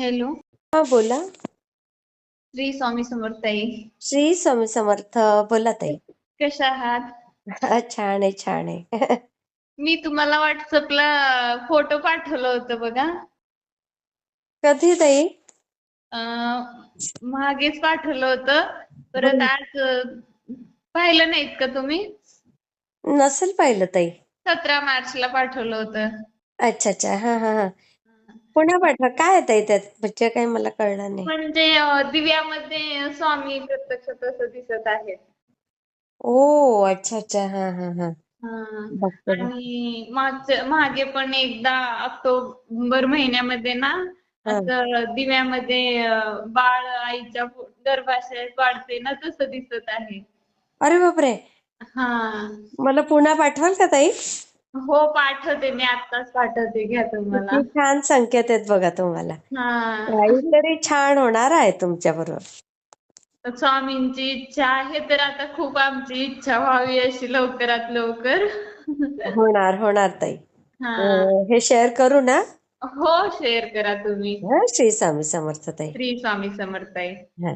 Hello. हा बोला. श्री स्वामी समर्थाई श्री स्वामी समर्थ बोला ताई. कशा आहात? छान आहे छान आहे. मी तुम्हाला व्हॉट्सअपला फोटो पाठवलं होतं बघा. कधी ताई? मागेच पाठवलं होतं. परत आज पाहिलं नाहीत का तुम्ही? नसेल पाहिलं ताई. सतरा मार्चला पाठवलं होतं. अच्छा अच्छा. हा हा हा. पुन्हा पाठवा. काय आहे ताई त्यात? म्हणजे काही मला कळलं नाही. म्हणजे अं, दिव्यामध्ये स्वामी प्रत्यक्ष तसं दिसत आहेत ओ अच्छा अच्छा. हा हा हा. हा. बघते. आणि मागच्या मागे पण एकदा ऑक्टोबर महिन्यामध्ये ना हा. असं दिव्यामध्ये अं, बाळ आईच्या पो- गर्भाशयात वाढते ना तसं दिसत आहे. अरे बापरे! हा. मला पुन्हा पाठवाल का ताई? हो पाठवते मी आत्ताच पाठवते घ्या तुम्हाला. किती छान संकेत आहेत बघा तुम्हाला. हा. काहीतरी छान होणार आहे तुमच्या बरोबर. स्वामींची इच्छा आहे तर आता खूप आमची इच्छा व्हावी अशी लवकरात लवकर. होणार होणार ताई. हा. अं, हे शेअर करू ना? हो शेअर करा तुम्ही. हा श्री स्वामी समर्थ ताई. श्री स्वामी समर्थ आहे हा.